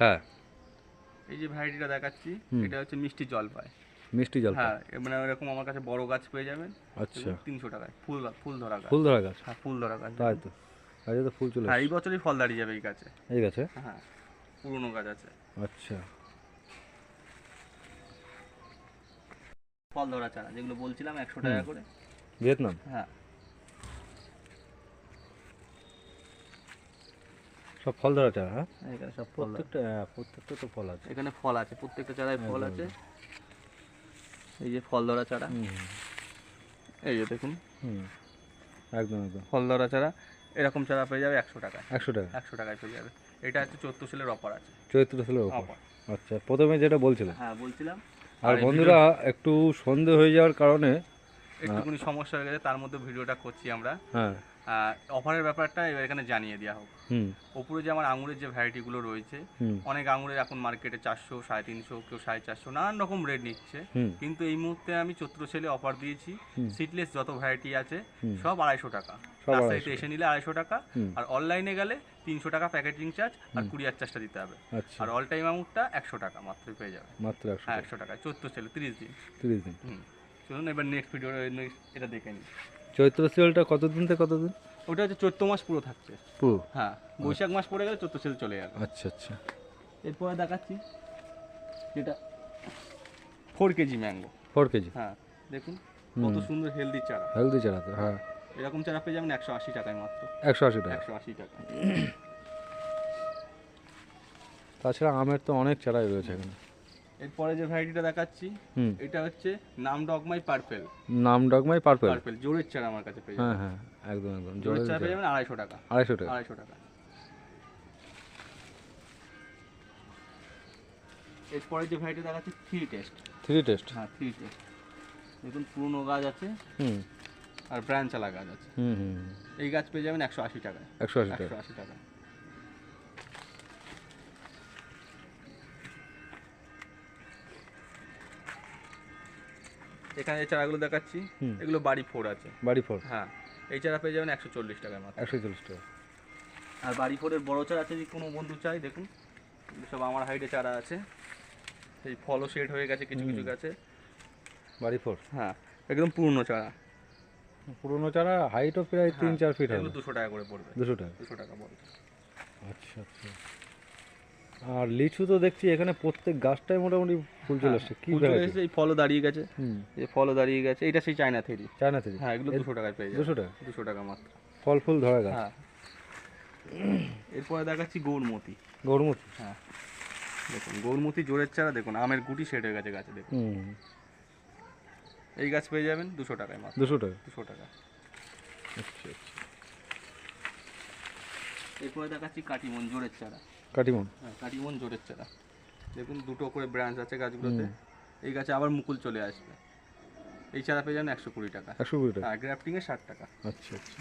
হ্যাঁ। এই যে ভ্যারাইটিটা দেখাচ্ছি এটা হচ্ছে মিষ্টি জলপাই। মিষ্টি জল হ্যাঁ মানে এরকম আমার কাছে বড় গাছ পেয়ে যাবেন আচ্ছা। তিনশো টাকায় ফুল ফুল ধরা গাছ। ফুল ধরা গাছ? হ্যাঁ ফুল ধরা গাছ। তাই তো। গাছে তো ফুল চলে হ্যাঁ এই বছরই ফল দাঁড়িয়ে যাবে এই গাছে। এই গাছে? হ্যাঁ পুরনো গাছ আছে। আচ্ছা। ফল ধরা চারা যেগুলো বলছিলাম একশো টাকা করে। ভিয়েতনাম? হ্যাঁ। সব ফল ধরা চারা হ্যাঁ? এখানে সব ফল প্রত্যেকটা হ্যাঁ, প্রত্যেকটা তো ফল আছে। এখানে ফল আছে প্রত্যেকটা চারায় ফল আছে। এই যে ফল ধরা চারা। এই যে দেখুন। একদম একদম। ফল ধরা চারা এরকম চারা পেয়ে যাবে একশো টাকায়। একশো টাকা। একশো টাকায় পেয়ে যাবে। এটা হচ্ছে চোদ্দ সেলের অফার আছে। চৈত্র সেলের অফার আচ্ছা প্রথমে যেটা বলছিলেন হ্যাঁ বলছিলাম। আর বন্ধুরা একটু সন্ধে হয়ে যাওয়ার কারণে একটুখানি সমস্যা হয়ে গেছে তার মধ্যে ভিডিওটা করছি আমরা। হ্যাঁ। অফারের ব্যাপারটা এবার এখানে জানিয়ে দেওয়া হোক। ওপরে যে আমার আঙুরের যে ভ্যারাইটিগুলো রয়েছে অনেক আঙুরের এখন মার্কেটে চারশো সাড়ে তিনশো কেউ সাড়ে চারশো নানান রকম রেট নিচ্ছে। কিন্তু এই মুহূর্তে আমি চৈত্র সেলে অফার দিয়েছি সিটলেস যত ভ্যারাইটি আছে সব আড়াইশো টাকা। রাস্তায় এসে নিলে আড়াইশো টাকা আর অনলাইনে গেলে তিনশো টাকা প্যাকেটিং চার্জ আর কুরিয়ার চার্জটা দিতে হবে। আচ্ছা। আর অল টাইম অ্যামাউন্টটা একশো টাকা মাত্রই পেয়ে যাবে। মাত্র একশো হ্যাঁ টাকা। একশো টাকা চৈত্র সেলে তিরিশ দিন। তিরিশ দিন। চলুন এবার নেক্সট ভিডিও এটা দেখে নিই। চৈত্র সেলটা কতদিন থেকে কতদিন? ওটা হচ্ছে চৈত্র মাস পুরো থাকছে। পুরো? হ্যাঁ বৈশাখ মাস পড়ে গেলে চৈত্র সেল চলে যাবে। আচ্ছা আচ্ছা। এরপরে দেখাচ্ছি যেটা four KG mango four KG? হ্যাঁ দেখুন কত সুন্দর হেলদি চারা। হেলদি চারা তো হ্যাঁ। এরকম চারা পেয়ে যাবেন একশো আশি টাকায় মাত্র। একশো আশি টাকা। একশো আশি টাকা। তাছাড়া আমের তো অনেক চারাই রয়েছে এখানে। এরপরে যে ভ্যারাইটিটা দেখাচ্ছি এটা হচ্ছে নাম ডগমাই পার্পেল। নাম ডগমাই পার্পেল? পার্পেল জোরের চারা আমার কাছে পেয়ে হ্যাঁ হ্যাঁ একদম একদম জোরের চারা পেয়ে। যাবেন আড়াইশো টাকা। আড়াইশো টাকা। আড়াইশো টাকা। এরপরে যে ভ্যারাইটি দেখাচ্ছি থ্রি টেস্ট থ্রি টেস্ট হ্যাঁ থ্রি টেস্ট দেখুন পুরনো গাছ আছে। হুম। আর ব্রাঞ্চ আলা গাছ আছে। হুম হুম। এই গাছ পেয়ে যাবেন একশো আশি টাকায়। একশো আশি একশো টাকা আশি টাকা এখানে যে চারাগুলো দেখাচ্ছি। এগুলো বাড়ি ফোর আছে। বাড়ি ফোর? হ্যাঁ এই চারা পেয়ে যাবেন একশো চল্লিশ টাকায় মাত্র একশো চল্লিশ টাকা। আর বাড়ি ফোরের বড় চারা আছে যদি কোনো বন্ধু চাই দেখুন সব আমার হাইটে চারা আছে। এই ফলও সেট হয়ে গেছে কিছু কিছু গাছে। বাড়ি ফোর? হ্যাঁ একদম পুরনো চারা। পুরনো চারা হাইটও প্রায় তিন চার ফিট হবে। দুশো টাকা করে পড়বে। দুশো টাকা। দুশো টাকা বড় আচ্ছা আচ্ছা। আর লিচু তো দেখছি এখানে প্রত্যেক গাছটাই মোটামুটি ফুল চলে আসছে। কি ফুল চলে এসেছে, এই ফলও দাঁড়িয়ে গেছে। হুম। এই ফলও দাঁড়িয়ে গেছে এটা সেই চায়না থেরি চায়না থেকে হ্যাঁ এগুলো দুশো টাকায় পেয়ে দুশো টাকা? দুশো টাকা মাত্র। ফল ফুল ধরা গাছ। হ্যাঁ। এরপরে দেখাচ্ছি গৌরমতি গরমুতি হ্যাঁ। দেখুন গৌরমতি জোরের চারা দেখুন আমের গুটি সেট হয়ে গেছে গাছে দেখুন। এই গাছ পেয়ে যাবেন দুশো টাকায় মাত্র। দুশো টাকা? দুশো টাকা। আচ্ছা আচ্ছা। এরপরে দেখাচ্ছি কাটিমন জোরের চারা কাটিমন। হ্যাঁ কাটিমন জোরের চারা। দেখুন দুটো করে ব্রাঞ্চ আছে গাছগুলোতে। এই গাছে আবার মুকুল চলে আসবে। এই চারা পেয়ে যাবেন একশো কুড়ি টাকা। একশো কুড়ি টাকা। হ্যাঁ গ্রাফটিংয়ে ষাট টাকা। আচ্ছা আচ্ছা।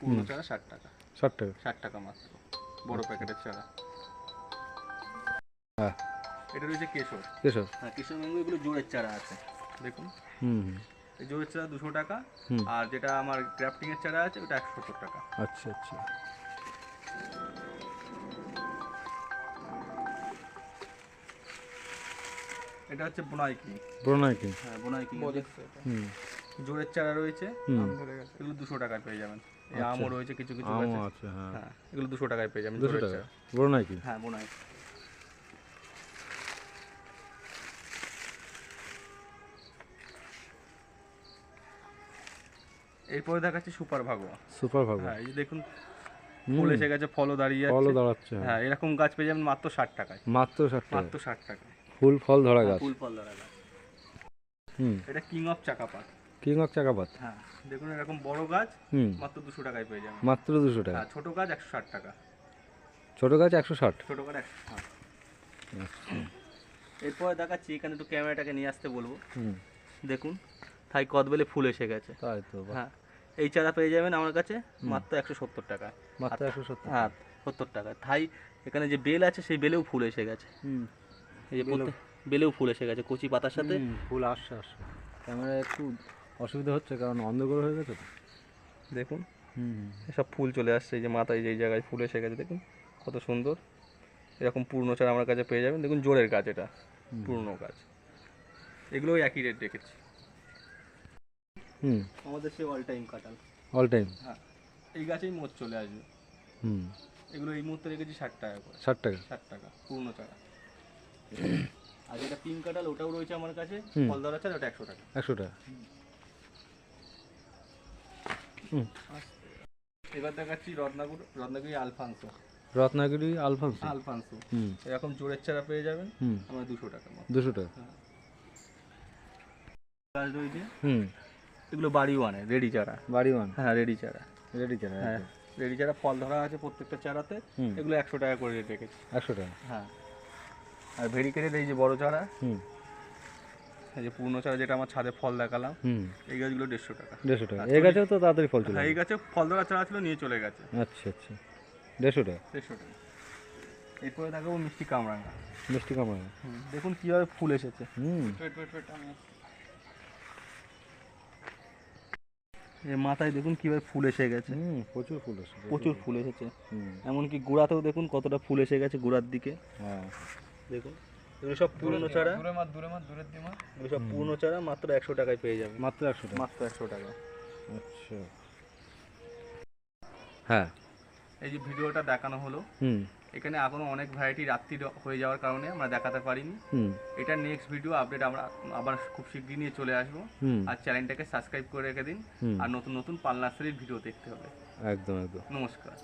পুরনো চারা ষাট টাকা। ষাট টাকা। ষাট টাকা মাত্র। বড় প্যাকেটের চারা। হ্যাঁ। এটা রয়েছে কেশর। কেশব হ্যাঁ কেশর ম্যাঙ্গো এগুলো জোরের চারা আছে। দেখুন। হুম এই জোরের চারা দুশো টাকা। আর যেটা আমার গ্রাফটিংয়ের চারা আছে ওটা একশো সত্তর টাকা। আচ্ছা আচ্ছা। এটা হচ্ছে বোনাইকি ব্রোনাইকি হ্যাঁ বোনাইকি হুম। জোরের চারা রয়েছে এগুলো দুশো টাকায় পেয়ে যাবেন। এই আচ্ছা। আমও রয়েছে কিছু কিছু আছে হ্যাঁ। হ্যাঁ এগুলো দুশো টাকায় পেয়ে যাবেন দুশো টাকা হ্যাঁ বোনাই। এরপরে দেখাচ্ছি সুপার ভাগোয়া। সুপার ভালো হ্যাঁ এই যে দেখুন ফুল এসে গেছে ফলও দাঁড়িয়ে ফলও দাঁড়াচ্ছে হ্যাঁ। হ্যাঁ এরকম গাছ পেয়ে যাবেন মাত্র ষাট টাকায়। মাত্র ষাট টাকা মাত্র ষাট টাকা ফুল ফল ধরা গাছ। ফুল ফল ধরা গাছ। হুম। এটা king of Chakapat king of Chakapat হ্যাঁ দেখুন এরকম বড় গাছ হুম। মাত্র দুশো টাকায় পেয়ে যাবেন। মাত্র দুশো টাকা। হ্যাঁ ছোট গাছ একশো ষাট টাকা। ছোট গাছ একশো ষাট। ছোট গাছ একশো ষাট। এরপরে দেখাচ্ছি এখানে একটু ক্যামেরাটাকে নিয়ে আসতে বলব। হুম। দেখুন থাই কদবেলে ফুল এসে গেছে। তাই তো হ্যাঁ এই চারা পেয়ে যাবেন আমার কাছে মাত্র একশো সত্তর টাকা। মাত্র একশো সত্তর হ্যাঁ সত্তর টাকা। থাই এখানে যে বেল আছে সেই বেলেও ফুল এসে গেছে। হুম। এই যে বেলেও- প্রত্যেক- বেলেও ফুল এসে গেছে কচি পাতার সাথে। ফুল আসছে আসছে। ক্যামেরা একটু অসুবিধা হচ্ছে কারণ অন্ধকার হয়ে গেছে তো। দেখুন হুম। সব ফুল চলে আসছে এই যে মাথায় যেই জায়গায় ফুল এসে গেছে দেখুন কত সুন্দর। এরকম পূর্ণ চারা আমার কাছে পেয়ে যাবেন। দেখুন জোরের গাছ এটা পুরনো গাছ। এগুলো একই রেট রেখেছি। হুম। আমাদের সে অল টাইম কাটাল অল টাইম হ্যাঁ এই গাছেই মোট চলে আসবে। হুম। এগুলো এই মুহূর্তে রেখেছি ষাট টাকা করে। ষাট টাকা? ষাট টাকা পুরনো চারা আর যেটা পিঙ্ক কাটাল ওটাও রয়েছে আমার কাছে। ফল ধরা চারা ওটা একশো টাকা। একশো টাকা। এবার দেখাচ্ছি রত্নাগুড় রত্নাগুড়ি আলফানসো রত্নাগিরি আলফান্স আলফানসো এরকম জোরের চারা পেয়ে যাবেন। আমার দুশো টাকা দুশো টাকা। গাছ রয়েছে। হুম। এগুলো বাড়ি ওয়ানে রেডি চারা। বাড়ি ওয়ান? হ্যাঁ রেডি চারা। রেডি চারা হ্যাঁ রেডি চারা ফল ধরা আছে প্রত্যেকটা চারাতে। এগুলো একশো টাকা করে রেখেছি। একশো টাকা। হ্যাঁ। আর ভেরিকেটের এই যে বড় চারা। হুম। এই যে পুরনো চারা যেটা আমার ছাদে ফল দেখালাম হুম। এই গাছগুলো দেড়শো টাকা। দেড়শো টাকা। এই গাছেও তো তাড়াতাড়ি ফল চলে হ্যাঁ এই গাছে ফল ধরা চারা ছিল নিয়ে চলে গেছে। আচ্ছা আচ্ছা। দেড়শো টাকা। দেড়শো টাকা। এরপরে দেখাবো মিষ্টি কামরাঙা মিষ্টি কামড়া দেখুন কীভাবে ফুল এসেছে। হুম। এর মাথায় দেখুন কীভাবে ফুল এসে গেছে। হুম প্রচুর ফুল আছে প্রচুর। ফুল এসেছে। হুম। এমনকি গোড়াতেও দেখুন কতটা ফুল এসে গেছে গোড়ার দিকে। হ্যাঁ। দেখুন এগুলো সব পুরনো চারা। এগুলো সব পুরনো চারা মাত্র একশো টাকায় পেয়ে যাবে। মাত্র একশো টাকা। মাত্র একশো টাকা। আচ্ছা। হ্যাঁ। এই যে ভিডিওটা দেখানো হলো হুম। এখানে এখনও অনেক ভ্যারাইটি রাত্রি হয়ে যাওয়ার কারণে আমরা দেখাতে পারিনি। হুম। এটা নেক্সট ভিডিও আপডেট আমরা আবার খুব শীঘ্রই নিয়ে চলে আসব। আর চ্যানেলটাকে সাবস্ক্রাইব করে রেখে দিন। আর নতুন নতুন পাল নার্সারির ভিডিও দেখতে হবে। একদম একদম। নমস্কার।